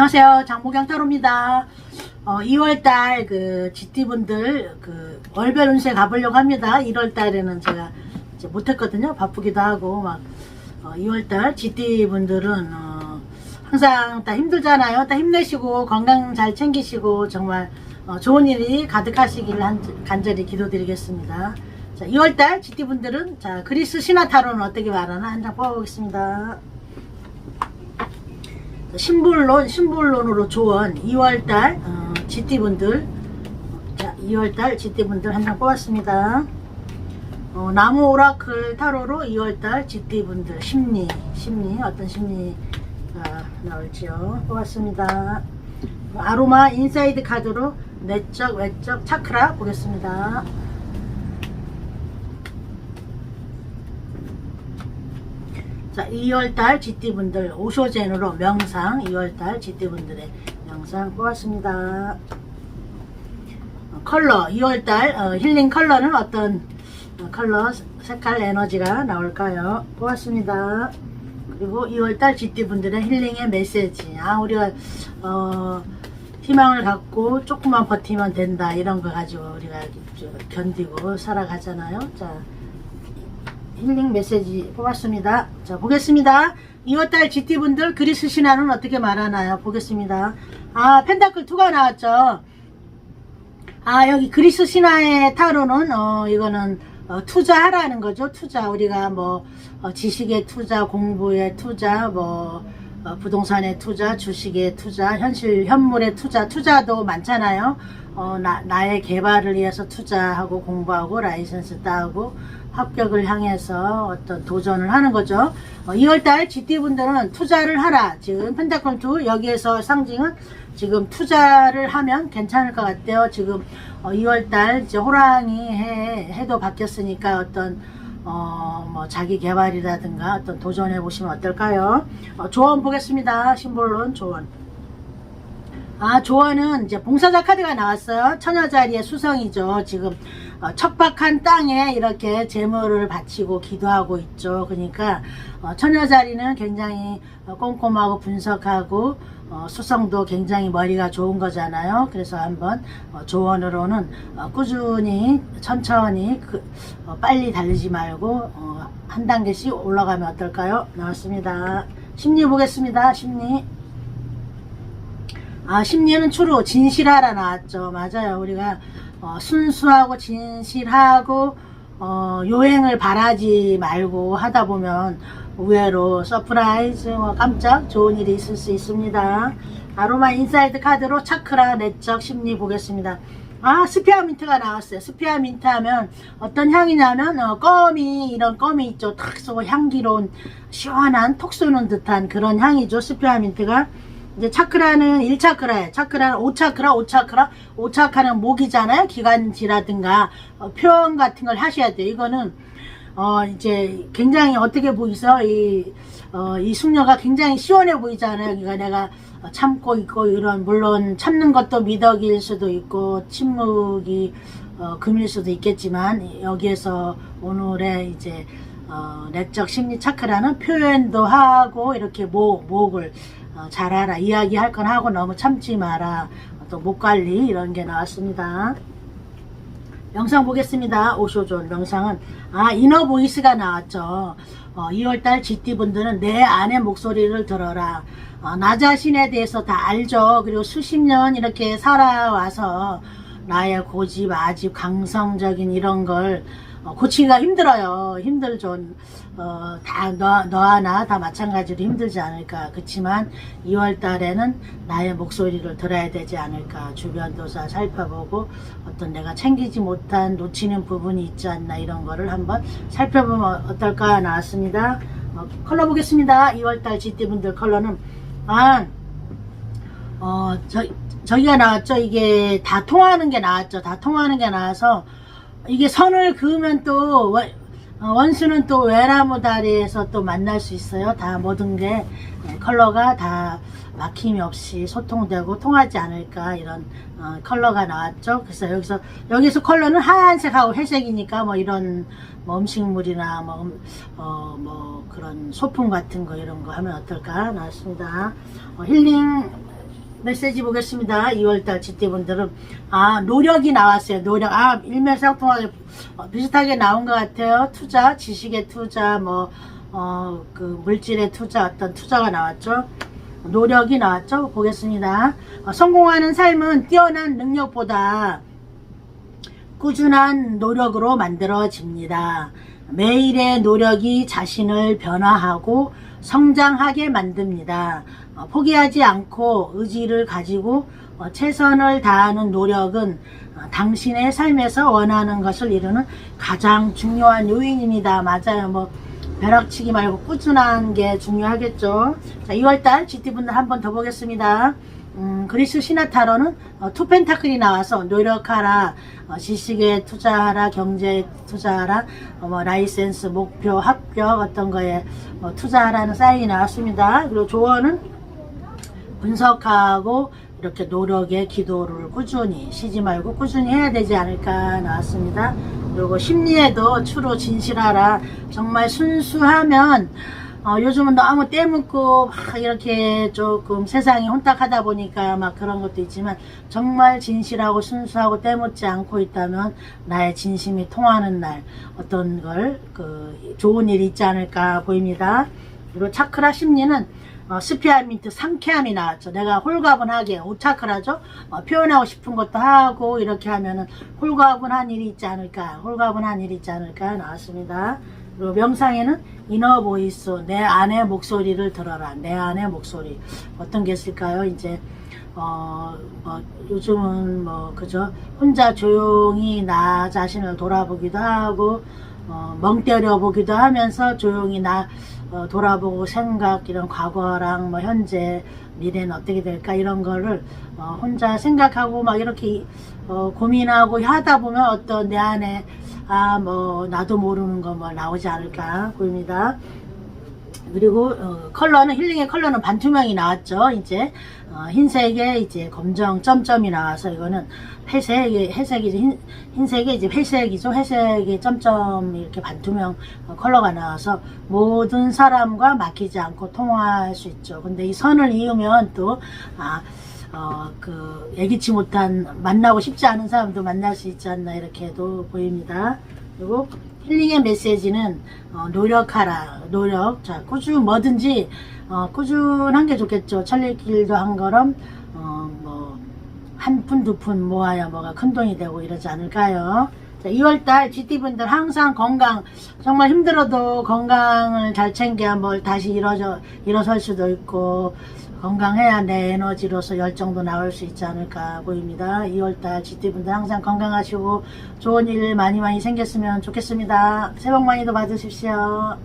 안녕하세요. 장모경 타로입니다. 어, 2월달 그 GT분들 그 월별 운세 가보려고 합니다. 1월달에는 제가 못했거든요. 바쁘기도 하고 막 어, 2월달 GT분들은 어, 항상 다 힘들잖아요. 다 힘내시고 건강 잘 챙기시고 정말 어, 좋은 일이 가득하시길 한- 간절히 기도드리겠습니다. 자, 2월달 GT분들은 자 그리스 신화 타로는 어떻게 말하나 한 장 뽑아보겠습니다. 신불론, 신불론으로 조언 2월달 어, GT분들 자 2월달 GT분들 한 장 뽑았습니다. 어, 나무 오라클 타로로 2월달 GT분들 심리, 심리 어떤 심리가 나올지요 뽑았습니다. 아로마 인사이드 카드로 내적, 외적 차크라 보겠습니다. 자, 2월달 GT분들 오쇼젠으로 명상 2월달 GT분들의 명상 뽑았습니다. 어, 컬러 2월달 어, 힐링 컬러는 어떤 어, 컬러 색깔 에너지가 나올까요? 뽑았습니다. 그리고 2월달 GT분들의 힐링의 메시지 아 우리가 어, 희망을 갖고 조금만 버티면 된다 이런 거 가지고 우리가 저 견디고 살아가잖아요. 자 힐링 메시지 뽑았습니다. 자, 보겠습니다. 2월달 GT분들 그리스 신화는 어떻게 말하나요? 보겠습니다. 아, 펜타클 2가 나왔죠. 아, 여기 그리스 신화의 타로는, 어, 이거는, 어, 투자하라는 거죠. 투자. 우리가 뭐, 어, 지식의 투자, 공부의 투자, 뭐, 어, 부동산의 투자, 주식의 투자, 현실, 현물의 투자, 투자도 많잖아요. 어, 나, 나의 개발을 위해서 투자하고 공부하고 라이센스 따고 합격을 향해서 어떤 도전을 하는 거죠. 어, 2월달 GT분들은 투자를 하라. 지금 펜타클 2 여기에서 상징은 지금 투자를 하면 괜찮을 것 같아요. 지금 어, 2월달 이제 호랑이 해, 해도 바뀌었으니까 어떤 어, 뭐 자기 개발이라든가 어떤 도전해 보시면 어떨까요? 어, 조언 보겠습니다. 심볼론 조언. 아, 조언은 이제 봉사자 카드가 나왔어요. 처녀자리의 수성이죠. 지금 어, 척박한 땅에 이렇게 재물을 바치고 기도하고 있죠. 그러니까 어, 처녀자리는 굉장히 어, 꼼꼼하고 분석하고 어, 수성도 굉장히 머리가 좋은 거잖아요. 그래서 한번 어, 조언으로는 어, 꾸준히 천천히 그, 어, 빨리 달리지 말고 어, 한 단계씩 올라가면 어떨까요? 나왔습니다. 심리 보겠습니다. 심리. 아, 심리는 주로 진실하라 나왔죠. 맞아요. 우리가 어, 순수하고 진실하고 어, 요행을 바라지 말고 하다 보면 의외로 서프라이즈 뭐 깜짝 좋은 일이 있을 수 있습니다. 아로마 인사이드 카드로 차크라 내적 심리 보겠습니다. 아 스피아민트가 나왔어요. 스피아민트 하면 어떤 향이냐면 어, 껌이 이런 껌이 있죠. 탁 쏘고 향기로운 시원한 톡 쏘는 듯한 그런 향이죠. 스피아민트가 이제 차크라는 1차크라예요. 차크라는 5차크라, 5차크라. 5차크라는 목이잖아요. 기관지라든가 어, 표현 같은 걸 하셔야 돼요. 이거는 어 이제 굉장히 어떻게 보이서 이, 어, 이 숙녀가 굉장히 시원해 보이잖아요. 그러니까 내가 어, 참고 있고 이런 물론 참는 것도 미덕일 수도 있고 침묵이 어, 금일 수도 있겠지만 여기에서 오늘의 이제 어, 내적 심리 차크라는 표현도 하고 이렇게 목 목을 어, 잘하라 이야기할 건 하고 너무 참지 마라 또 목 관리 이런 게 나왔습니다. 영상 보겠습니다. 오쇼존 명상은 아 이너 보이스가 나왔죠. 어, 2월달 GT분들은 내 안의 목소리를 들어라. 어, 나 자신에 대해서 다 알죠. 그리고 수십 년 이렇게 살아와서 나의 고집, 아집, 강성적인 이런 걸 어, 고치기가 힘들어요. 힘들죠. 어, 다, 너, 너와 나다 마찬가지로 힘들지 않을까. 그렇지만 2월 달에는 나의 목소리를 들어야 되지 않을까. 주변 도사 살펴보고 어떤 내가 챙기지 못한 놓치는 부분이 있지 않나 이런 거를 한번 살펴보면 어떨까 나왔습니다. 어, 컬러 보겠습니다. 2월 달 GT분들 컬러는 아, 어, 저, 저기가 나왔죠. 이게 다 통하는 게 나왔죠. 다 통하는 게 나와서 이게 선을 그으면 또 원, 어, 원수는 또 외나무 다리에서 또 만날 수 있어요. 다 모든 게 예, 컬러가 다 막힘이 없이 소통되고 통하지 않을까 이런 어, 컬러가 나왔죠. 그래서 여기서 여기서 컬러는 하얀색하고 회색이니까 뭐 이런 뭐 음식물이나 뭐, 음, 어, 뭐 그런 소품 같은 거 이런 거 하면 어떨까 나왔습니다. 어, 힐링 메시지 보겠습니다. 2월달 GT분들은 아 노력이 나왔어요. 노력 아 일맥상통하게 어, 비슷하게 나온 것 같아요. 투자, 지식의 투자, 뭐 어 그 물질의 투자 어떤 투자가 나왔죠. 노력이 나왔죠. 보겠습니다. 어, 성공하는 삶은 뛰어난 능력보다 꾸준한 노력으로 만들어집니다. 매일의 노력이 자신을 변화하고 성장하게 만듭니다. 어, 포기하지 않고 의지를 가지고 어, 최선을 다하는 노력은 어, 당신의 삶에서 원하는 것을 이루는 가장 중요한 요인입니다. 맞아요. 뭐 벼락치기 말고 꾸준한 게 중요하겠죠. 자, 2월달 GT분들 한 번 더 보겠습니다. 음, 그리스 시나타로는 어, 투펜타클이 나와서 노력하라, 어, 지식에 투자하라, 경제에 투자하라, 어, 뭐 라이센스, 목표, 합격 어떤 거에 어, 투자하라는 사인이 나왔습니다. 그리고 조언은 분석하고 이렇게 노력에 기도를 꾸준히 쉬지 말고 꾸준히 해야 되지 않을까 나왔습니다. 그리고 심리에도 추로 진실하라. 정말 순수하면 어, 요즘은 너무 때묻고 막 이렇게 조금 세상이 혼탁하다 보니까 막 그런 것도 있지만 정말 진실하고 순수하고 때묻지 않고 있다면 나의 진심이 통하는 날 어떤 걸 그 좋은 일이 있지 않을까 보입니다. 그리고 차크라 심리는 어, 스피아민트 상쾌함이 나왔죠. 내가 홀가분하게 오차크라죠. 어, 표현하고 싶은 것도 하고 이렇게 하면은 홀가분한 일이 있지 않을까, 홀가분한 일이 있지 않을까 나왔습니다. 그리고 명상에는 이너 보이스, 내 안의 목소리를 들어라. 내 안의 목소리 어떤 게 있을까요? 이제 어, 뭐, 요즘은 뭐, 그죠? 혼자 조용히 나 자신을 돌아보기도 하고, 어, 멍 때려 보기도 하면서 조용히 나, 어, 돌아보고 생각, 이런 과거랑 뭐, 현재, 미래는 어떻게 될까, 이런 거를, 어, 혼자 생각하고 막 이렇게, 어, 고민하고 하다 보면 어떤 내 안에, 아, 뭐, 나도 모르는 거 뭐 나오지 않을까 보입니다. 그리고 어, 컬러는 힐링의 컬러는 반투명이 나왔죠. 이제 어, 흰색에 이제 검정 점점이 나와서 이거는 회색이 회색이죠. 흰, 흰색에 이제 회색이죠. 회색에 점점 이렇게 반투명 어, 컬러가 나와서 모든 사람과 막히지 않고 통화할 수 있죠. 근데 이 선을 이으면 또 아, 어, 그, 예기치 못한, 만나고 싶지 않은 사람도 만날 수 있지 않나, 이렇게도 보입니다. 그리고 힐링의 메시지는, 어, 노력하라, 노력. 자, 꾸준, 뭐든지, 어, 꾸준한 게 좋겠죠. 천리길도 한 걸음, 어, 뭐, 한 푼, 두 푼 모아야 뭐가 큰 돈이 되고 이러지 않을까요? 자, 2월달 GT분들 항상 건강, 정말 힘들어도 건강을 잘 챙겨야 뭘 다시 일어져, 일어설 수도 있고, 건강해야 내 에너지로서 열정도 나올 수 있지 않을까 보입니다. 2월달 GT분들 항상 건강하시고 좋은 일 많이 많이 생겼으면 좋겠습니다. 새해 복 많이도 받으십시오.